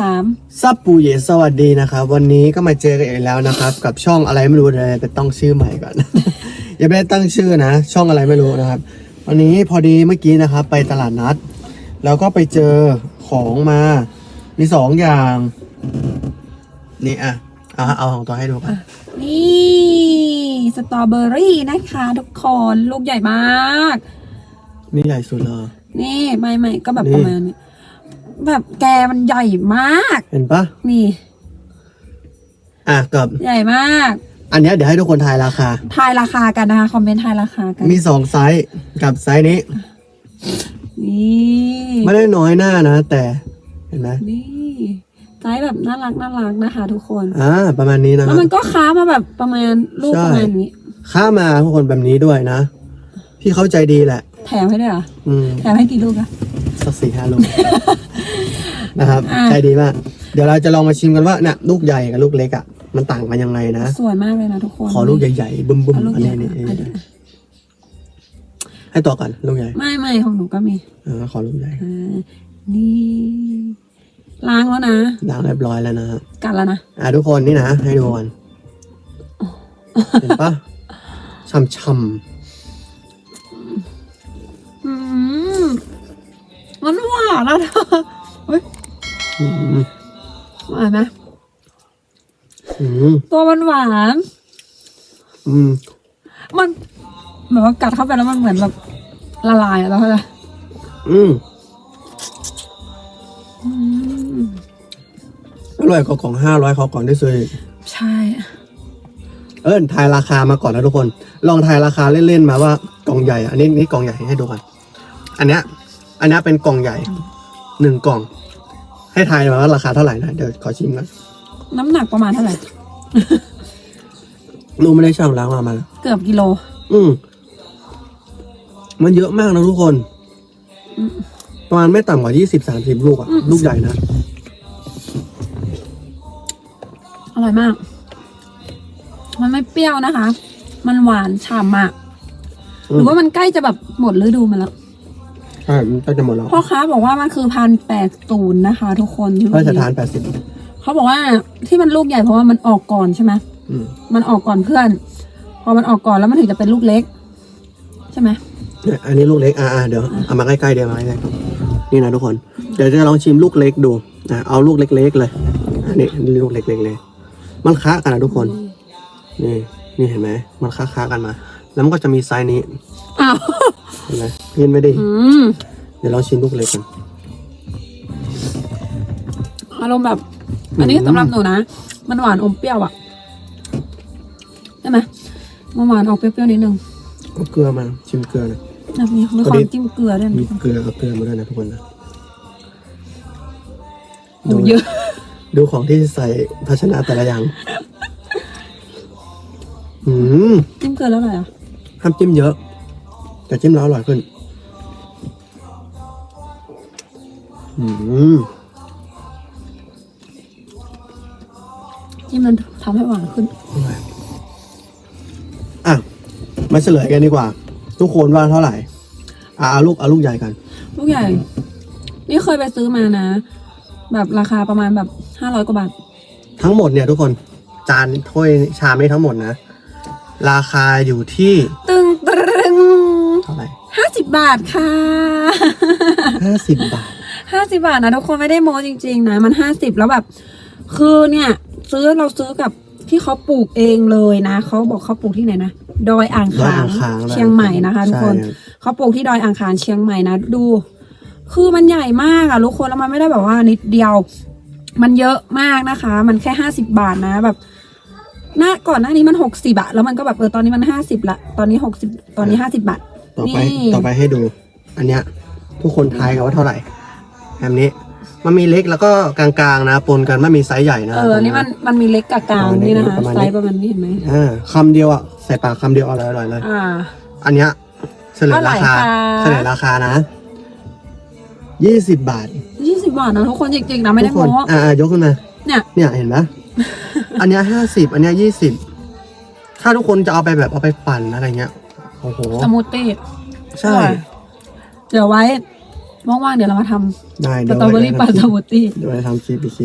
สามซับปูเยสวัสดีนะครับ วันนี้ก็มาเจอกันอีกแล้วนะครับ กับช่องอะไรไม่รู้เลยไปต้องชื่อใหม่ก่อนยังไม่ได้ตั้งชื่อนะ ช่องอะไรไม่รู้นะครับ วันนี้พอดีเมื่อกี้นะครับ ไปตลาดนัด แล้วก็ไปเจอของมา มีสองอย่าง นี่อะเอาเอาของตัวให้ดูกันนี่สตรอเบอรี่นะคะ ทุกคนลูกใหญ่มาก นี่ใหญ่สุดเลยนี่ไม่ไม่ก็แบบนี่ประมาณนี้ แบบแกมันใหญ่มาก เห็นปะนี่ อะกับ ใหญ่มาก อันเนี้ยเดี๋ยวให้ทุกคนทายราคา ทายราคากันนะคะ คอมเมนต์ทายราคากัน มีสองไซส์กับไซส์นี้ นี่ไม่ได้น้อยหน้านะ แต่เห็นไหมนี่ไซส์แบบน่ารักน่ารักนะคะ ทุกคน อ่าประมาณนี้นะคแล้รัวบ มันก็ค้ามาแบบประมาณลูกใช่ ประมาณนี้ ค่ามาทุกคนแบบนี้ด้วยนะพี่เข้าใจดีแหละ แถมให้ด้วยเหรอ อืม แถมให้กี่ลูกอะ สักสี่ห้าลูกนะครับอะใจดีมาก เดี๋ยวเราจะลองมาชิมกันว่าเนี่ยลูกใหญ่กับลูกเล็กอะมันต่างกันยังไงนะ สวยมากเลยนะทุกคน ขอลูกใหญ่ๆบึ้มเอาลูๆกอันใหญ่นี้นี่อะเดี๋ยวให้ต่อกันลูกใหญ่ ไม่ไม่ของหนูก็มีเออขอลูกใหญ่อ่านี่ล้างแล้วนะล้างเรียบร้อยแล้วนะฮะกัดแล้วนะอะทุกคนนี่นะให้ดูกันเห็นปะช่ำอื มันหวานนะเธอเฮ้ยๆอืมหวานไหมอืมตัวมันหวาน อืมมันเหมือนว่ากัดเข้าไปแล้วมันเหมือนแบบละลายอะแล้วอะไรอืมอืมอร่อยกว่ากล่องห้าร้อยเขาก่อนได้ซื้ออีกใช่ เออทายราคามาก่อนนะทุกคน ลองทายราคาเล่นๆมาว่ากล่องใหญ่อะอันนี้นี่กล่องใหญ่ให้ดูกันอันเนี้ย อันเนี้ยเป็นกล่องใหญ่หนึ่งกล่อง ให้ทายมาว่าราคาเท่าไหร่นะเดี๋ยวขอชิมกันน้ำหนักประมาณเท่าไหร่ ลูกไม่ได้ช่างล้างมามาแล้วเกือบกิโล อืมมันเยอะมากนะทุกคน อืม ประมาณไม่ต่ำกว่ายี่สิบสามสิบลูกอะอืม ลูกใหญ่นะอร่อยมาก มันไม่เปรี้ยวนะคะ มันหวานฉ่ำมากอืหมรือว่ามันใกล้จะแบบหมดฤดูมันแล้ว ใช่มันก็จะหมดแล้วพ่อค้าบอกว่ามันคือพันแปดศูนย์นะคะ ทุกคนพระราชทานแปดสิบเขาบอกว่าที่มันลูกใหญ่เพราะว่ามันออกก่อนใช่ไหมอืมมันออกก่อนเพื่อน พอมันออกก่อนแล้วมันถึงจะเป็นลูกเล็ก ใช่ไหมเนี่ยอันนี้ลูกเล็กอ่าๆเดี๋ยวเอามาใกล้ๆเดี๋ยวมาใกล้ๆนี่นะทุกคน เดี๋ยวจะลองชิมลูกเล็กดูนะเอาลูกเล็กๆเลยอันนี้ลูกเล็กๆเลยมันค้ากันนะทุกคน นี่นี่เห็นไหมมันค้าค้าๆกันมา แล้วมันก็จะมีไซส์นี้อ้าวเห็นไหม เห็นไหมดิอืมเดี๋ยวลองชิมลูกเล็กกัน อารมณ์แบบ อันนี้อืมสำหรับหนูนะ มันหวานอมเปรี้ยวอะใช่ไหมมันหวานออกเปรี้ยวๆนิดนึงเอาเกลือมาชิมเกลือหนะ นะมีมีพคอดีวามจิ้มเกลือด้วยมีนะเกลือเอาเกลือมาด้วยนะทุกคนนะหนูเยอะ ดูของที่ใส่ภาชนะแต่ละอย่าง อืมจิ้มเกลือแล้วอะไรอะ ห้ามจิ้มเยอะ แต่จิ้มแล้วอร่อยขึ้น อืมจิ้มมันทำให้หวานขึ้นอร่อยอะ มาเฉลยกันดีกว่า ทุกคนว่าเท่าไหร่ อะเอาลูกเอาลูกใหญ่กัน ลูกใหญ่ นี่เคยไปซื้อมานะ แบบราคาประมาณแบบห้าร้อยกว่าบาท ทั้งหมดเนี่ยทุกคน จานถ้วยชามนี้ทั้งหมดนะ ราคาอยู่ที่ตึงตรึงเท่าไหร่ห้าสิบบาทค่ะ ห้าสิบบาท ห้าสิบาทนะทุกคนไม่ได้โม้จริงๆนะมันห้าสิบแล้วแบบ คือเนี่ยซื้อเราซื้อกับที่เขาปลูกเองเลยนะเขาบอกเขาปลูกที่ไหนนะดอยอ่างดอยขางอ่างขางเชียงใหม่นะคะทุกคนใช่รับเขาปลูกที่ดอยอ่างขางเชียงใหม่นะดู คือมันใหญ่มากอะทุกคนแล้วมันไม่ได้แบบว่านิดเดียว มันเยอะมากนะคะ มันแค่ห้าสิบาทนะแบบหน้าก่อนหน้านี้มันหกสิบอะแล้วมันก็แบบเออตอนนี้มันห้าสิบละตอนนี้หกสิบตอนนี้ห้าสิบาทต่อไปนี่ต่อไปให้ดู อันเนี้ยทุกคนทายกันว่าเท่าไหร่ แบบนี้ มันมีเล็กแล้วก็กลางๆนะปนกันไม่มีไซส์ใหญ่นะเออ นี่มันมันมีเล็กกับกลางประมาณนี้นี่นะคะประมาณนี้ไซส์ประมาณนี้เห็นไหมอ่าคำเดียวอะใส่ปากคำเดียวอร่อยๆเลย อ่า อันเนี้ยเฉลยราคาเท่าไหร่คะเฉลยราคานะยี่สิบบาทยี่สิบบาทนะทุกคนจริงๆนะไม่ได้ทุกคนโม้อ่าๆยกขึ้นมาเนี่ยเนี่ยเห็นไหมอันเนี้ยห้าสิบอันเนี้ยยี่สิบถ้าทุกคนจะเอาไปแบบเอาไปปั่นอะไรเงี้ยโอ้โหสมูทตี้ใช่อร่อยเดี๋ยวไว้ ว่างๆเดี๋ยวเรามาทำได้สเดี๋ยวตรอเบอรี่ไว้ปั่นสทำคลิปมูทตี้ เดี๋ยวไว้ทำคลิปอีกคลิป